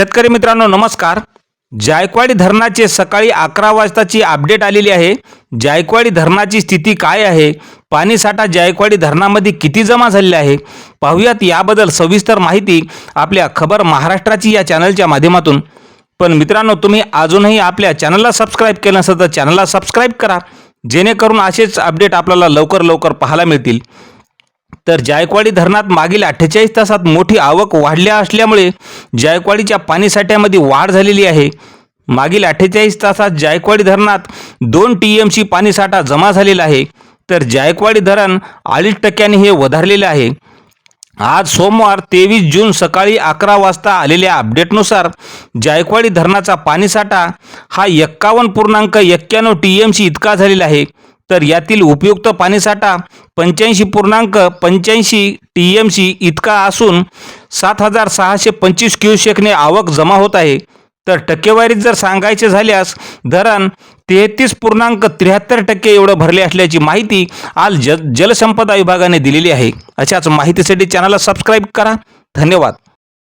शेतकरी मित्रांनो नमस्कार. जायकवाडी धरणाचे सकाळी अकरा वाजताची अपडेट आलेली आहे. जायकवाडी धरणाची स्थिती काय आहे? पाणीसाठा जायकवाडी धरणामध्ये किती जमा झालेला आहे? पाहूयात याबद्दल सविस्तर माहिती आपल्या खबर महाराष्ट्राची या चॅनलच्या माध्यमातून. पण मित्रांनो तुम्ही अजूनही आपल्या चॅनलला सबस्क्राईब केलं नसेल तर चॅनलला सबस्क्राईब करा. जेणेकरून असेच अपडेट आपल्याला लवकर लवकर पाहायला मिळतील. तर जायकवाडी धरणात मागील अठ्ठेचाळीस तासात मोठी आवक वाढल्या असल्यामुळे जायकवाडीच्या पाणीसाठ्यामध्ये वाढ झालेली आहे. मागील अठ्ठेचाळीस तासात जायकवाडी धरणात दोन टी एम सी पाणीसाठा जमा झालेला आहे. तर जायकवाडी धरण अडीच टक्क्यांनी हे वधारलेले आहे. आज सोमवार तेवीस जून सकाळी अकरा वाजता आलेल्या अपडेटनुसार जायकवाडी धरणाचा पाणीसाठा हा एक्कावन्न पूर्णांक एक्क्याण्णव टी एम सी इतका झालेला आहे. तर यातील उपयुक्त पाणीसाठा पंच्याऐंशी पूर्णांक पंच्याऐंशी टी एम सी इतका असून सात हजार सहाशे पंचवीस क्युसेकने आवक जमा होत आहे. तर टक्केवारीत जर सांगायचे झाल्यास धरण तेहतीस पूर्णांक त्र्याहत्तर टक्के एवढं भरले असल्याची माहिती आज ज जलसंपदा विभागाने दिलेली आहे. अशाच माहितीसाठी चॅनलला सबस्क्राईब करा. धन्यवाद.